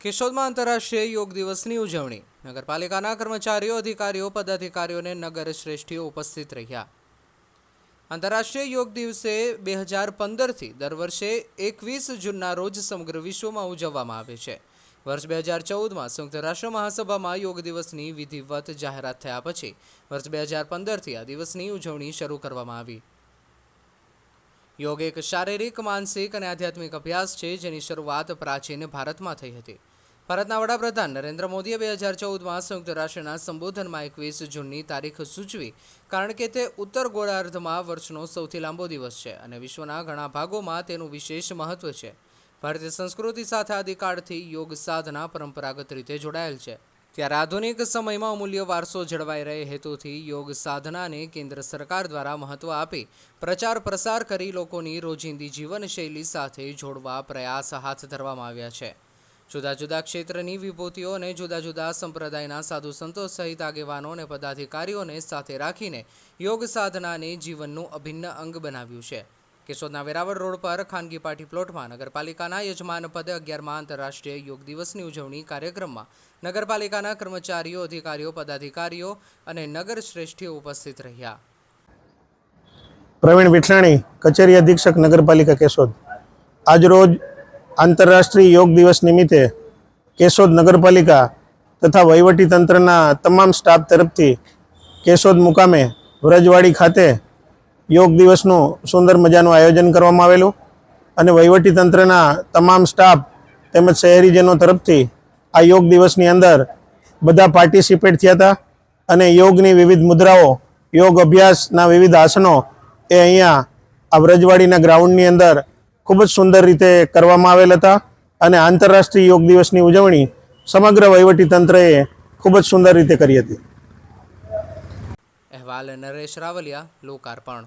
કેશોદમાં આંતરરાષ્ટ્રીય યોગ દિવસની ઉજવણી. નગરપાલિકાના કર્મચારીઓ, અધિકારીઓ, પદાધિકારીઓને નગર શ્રેષ્ઠીઓ ઉપસ્થિત રહ્યા. આંતરરાષ્ટ્રીય યોગ દિવસે બે હજાર પંદરથી દર વર્ષે એકવીસ જૂનના રોજ સમગ્ર વિશ્વમાં ઉજવવામાં આવે છે. વર્ષ બે હજાર ચૌદમાં સંયુક્ત રાષ્ટ્ર મહાસભામાં યોગ દિવસની વિધિવત જાહેરાત થયા પછી વર્ષ બે હજાર પંદરથી આ દિવસની ઉજવણી શરૂ કરવામાં આવી. યોગ એક શારીરિક, માનસિક અને આધ્યાત્મિક અભ્યાસ છે જેની શરૂઆત પ્રાચીન ભારતમાં થઈ હતી. ભારતના વડાપ્રધાન નરેન્દ્ર મોદીએ બે હજાર ચૌદમાં સંયુક્ત રાષ્ટ્રના સંબોધનમાં એકવીસ જૂનની તારીખ સૂચવી, કારણ કે તે ઉત્તર ગોળાર્ધમાં વર્ષનો સૌથી લાંબો દિવસ છે અને વિશ્વના ઘણા ભાગોમાં તેનું વિશેષ મહત્વ છે. ભારતીય સંસ્કૃતિ સાથે આદિકાળથી યોગ સાધના પરંપરાગત રીતે જોડાયેલ છે. ત્યારે આધુનિક સમયમાં અમૂલ્ય વારસો જળવાઈ રહે હેતુથી યોગ સાધનાને કેન્દ્ર સરકાર દ્વારા મહત્વ આપી, પ્રચાર પ્રસાર કરી લોકોની રોજિંદી જીવનશૈલી સાથે જોડવા પ્રયાસ હાથ ધરવામાં આવ્યા છે. જુદા જુદા ક્ષેત્રની વિભૂતિઓ અને જુદા જુદા સંપ્રદાયના સાધુ સંતો સહિત આગેવાનો અને પદાધિકારીઓને સાથે રાખીને યોગ સાધનાને જીવનનું અભિન્ન અંગ બનાવ્યું છે. કેશોદના વેરાવળ રોડ પર ખાનગી પાર્ટી પ્લોટમાં નગરપાલિકાના યજમાન પદે અગિયારમાં આંતરરાષ્ટ્રીય યોગ દિવસની ઉજવણી કાર્યક્રમમાં નગરપાલિકાના કર્મચારીઓ, અધિકારીઓ, પદાધિકારીઓ અને નગર શ્રેષ્ઠીઓ ઉપસ્થિત રહ્યા. પ્રવીણ વિઠલાણી કચેરી અધિક્ષક, નગરપાલિકા કેશોદ. આજરોજ આંતરરાષ્ટ્રીય યોગ દિવસ નિમિત્તે કેશોદ નગરપાલિકા તથા વહીવટી તંત્રના તમામ સ્ટાફ તરફથી કેશોદ મુકામે વ્રજવાડી ખાતે યોગ દિવસનું સુંદર મજાનું આયોજન કરવામાં આવેલું અને વહીવટી તંત્રના તમામ સ્ટાફ તેમજ શહેરીજનો તરફથી આ યોગ દિવસની અંદર બધા પાર્ટિસિપેટ થયા હતા અને યોગની વિવિધ મુદ્રાઓ, યોગ અભ્યાસના વિવિધ આસનો એ અહીંયા આ વ્રજવાડીના ગ્રાઉન્ડની અંદર ખૂબ જ સુંદર રીતે કરવામાં આવેલ હતા અને આંતરરાષ્ટ્રીય યોગ દિવસની ઉજવણી સમગ્ર વહીવટી તંત્રએ ખૂબ જ સુંદર રીતે કરી હતી. અહેવાલ નરેશ રાવલિયા, લોકાર્પણ.